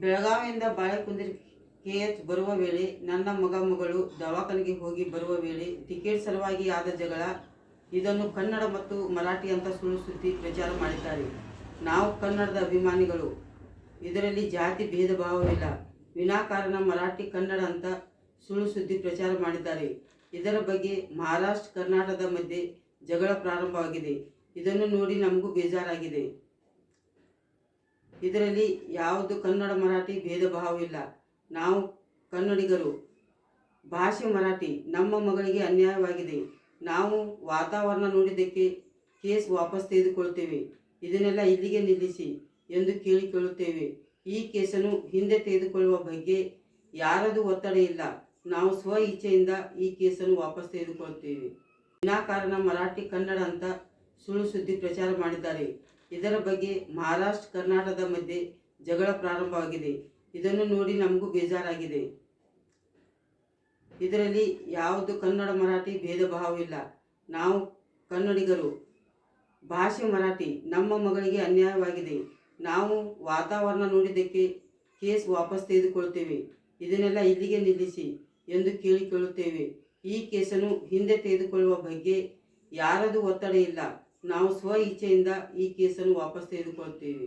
ಬೆಳಗಾವಿಯಿಂದ Balekundri K H ಬರುವ ವೇಳೆ ನನ್ನ ಮಗ ಮಗಳು ದವಾಖಾನೆಗೆ ಹೋಗಿ ಬರುವ ವೇಳೆ ಟಿಕೆಟ್ ಸಲುವಾಗಿ ಆದ ಜಗಳ, ಇದನ್ನು ಕನ್ನಡ ಮತ್ತು ಮರಾಠಿ ಅಂತ ಸುಳ್ಳು ಸುದ್ದಿ ಪ್ರಚಾರ ಮಾಡಿದ್ದಾರೆ. ನಾವು ಕನ್ನಡದ ಅಭಿಮಾನಿಗಳು. ಇದರಲ್ಲಿ ಜಾತಿ ಭೇದ ಭಾವವಿಲ್ಲ. ವಿನಾಕಾರಣ ಮರಾಠಿ ಕನ್ನಡ ಅಂತ ಸುಳ್ಳು ಸುದ್ದಿ ಪ್ರಚಾರ ಮಾಡಿದ್ದಾರೆ. ಇದರ ಬಗ್ಗೆ ಮಹಾರಾಷ್ಟ್ರ, ಕರ್ನಾಟಕದ ಮಧ್ಯೆ ಜಗಳ ಪ್ರಾರಂಭವಾಗಿದೆ. ಇದನ್ನು ನೋಡಿ ನಮಗೂ ಬೇಜಾರಾಗಿದೆ. ಇದರಲ್ಲಿ ಯಾವುದು ಕನ್ನಡ ಮರಾಠಿ ಭೇದ ಭಾವವಿಲ್ಲ ನಾವು ಕನ್ನಡಿಗರು. ಭಾಷೆ ಮರಾಠಿ ನಮ್ಮ ಮಗಳಿಗೆ ಅನ್ಯಾಯವಾಗಿದೆ. ನಾವು ವಾತಾವರಣ ನೋಡಿದ್ದಕ್ಕೆ ಕೇಸ್ ವಾಪಸ್ ತೆಗೆದುಕೊಳ್ತೇವೆ. ಇದನ್ನೆಲ್ಲ ಇಲ್ಲಿಗೆ ನಿಲ್ಲಿಸಿ ಎಂದು ಕೇಳಿಕೊಳ್ಳುತ್ತೇವೆ ಈ ಕೇಸನ್ನು ಹಿಂದೆ ತೆಗೆದುಕೊಳ್ಳುವ ಬಗ್ಗೆ ಯಾರದು ಒತ್ತಡ ಇಲ್ಲ. ನಾವು ಸ್ವ ಇಚ್ಛೆಯಿಂದ ಈ ಕೇಸನ್ನು ವಾಪಸ್ ತೆಗೆದುಕೊಳ್ತೇವೆ. ವಿನಾಕಾರಣ ಮರಾಠಿ ಕನ್ನಡ ಅಂತ ಸುಳ್ಳು ಸುದ್ದಿ ಪ್ರಚಾರ ಮಾಡಿದ್ದಾರೆ. ಇದರ ಬಗ್ಗೆ ಮಹಾರಾಷ್ಟ್ರ, ಕರ್ನಾಟಕದ ಮಧ್ಯೆ ಜಗಳ ಪ್ರಾರಂಭವಾಗಿದೆ ಇದನ್ನು ನೋಡಿ ನಮಗೂ ಬೇಜಾರಾಗಿದೆ. ಇದರಲ್ಲಿ ಯಾವುದು ಕನ್ನಡ ಮರಾಠಿ ಭೇದ ಭಾವವಿಲ್ಲ. ನಾವು ಕನ್ನಡಿಗರು. ಭಾಷೆ ಮರಾಠಿ, ನಮ್ಮ ಮಗಳಿಗೆ ಅನ್ಯಾಯವಾಗಿದೆ. ನಾವು ವಾತಾವರಣ ನೋಡಿದ್ದಕ್ಕೆ ಕೇಸ್ ವಾಪಸ್ ತೆಗೆದುಕೊಳ್ತೇವೆ. ಇದನ್ನೆಲ್ಲ ಇಲ್ಲಿಗೆ ನಿಲ್ಲಿಸಿ ಎಂದು ಕೇಳಿಕೊಳ್ಳುತ್ತೇವೆ. ಈ ಕೇಸನ್ನು ಹಿಂದೆ ತೆಗೆದುಕೊಳ್ಳುವ ಬಗ್ಗೆ ಯಾರದು ಒತ್ತಡ ಇಲ್ಲ. ನಾವು ಸ್ವ ಇಚ್ಛೆಯಿಂದ ಈ ಕೇಸನ್ನು ವಾಪಸ್ ತೆಗೆದುಕೊಳ್ತೇವೆ.